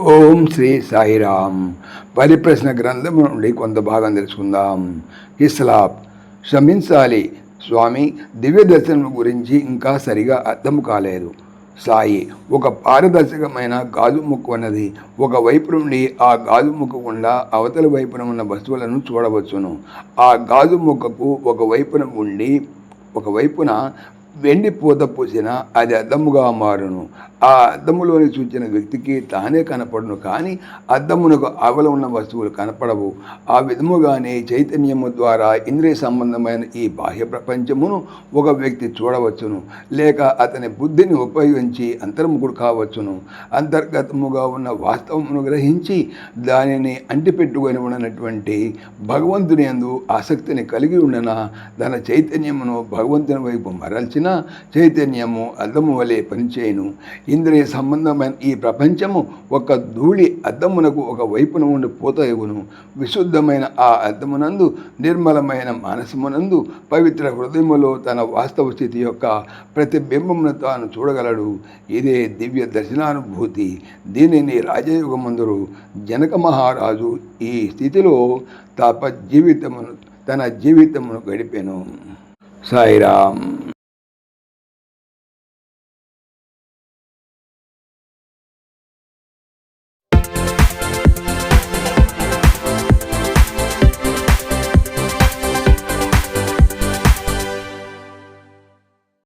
ఓం శ్రీ సాయిరామ్ పరిప్రశ్న గ్రంథం నుండి కొంత భాగం తెలుసుకుందాం. ఇస్లాబ్ క్షమించాలి స్వామి దివ్య దర్శనం గురించి ఇంకా సరిగా అర్థం కాలేదు. సాయి ఒక పారదర్శకమైన గాజు ముక్కు ఉన్నది. ఒక వైపు నుండి ఆ గాజు ముక్కు గుండా అవతల వైపున ఉన్న వస్తువులను చూడవచ్చును. ఆ గాజు ముక్కకు ఒక వైపున ఉండి ఒక వైపున వెండి పూత పూసిన అది అద్దముగా మారును. ఆ అద్దములోని చూచిన వ్యక్తికి తానే కనపడును కానీ అద్దమునకు ఆవల ఉన్న వస్తువులు కనపడవు. ఆ విధముగానే చైతన్యము ద్వారా ఇంద్రియ సంబంధమైన ఈ బాహ్య ప్రపంచమును ఒక వ్యక్తి చూడవచ్చును లేక అతని బుద్ధిని ఉపయోగించి అంతర్ముఖుడు కావచ్చును. అంతర్గతముగా ఉన్న వాస్తవమును గ్రహించి దానిని అంటిపెట్టుకొని ఉన్నటువంటి భగవంతుని యందు ఆసక్తిని కలిగి ఉండన తన చైతన్యమును భగవంతుని వైపు మరల్చిన చైతన్యము అద్దము వలె పనిచేయను. ఇంద్రియ సంబంధమైన ఈ ప్రపంచము ఒక ధూళి అద్దమునకు ఒక వైపున ఉండి పోతయగును. విశుద్ధమైన ఆ అద్దమునందు నిర్మలమైన మానసమునందు పవిత్ర హృదయములో తన వాస్తవ స్థితి యొక్క ప్రతిబింబమును తాను చూడగలడు. ఇదే దివ్య దర్శనానుభూతి. దీనిని రాజయోగమందురు జనక మహారాజు ఈ స్థితిలో తప జీవితమును తన జీవితమును గడిపెను. సాయిరామ్.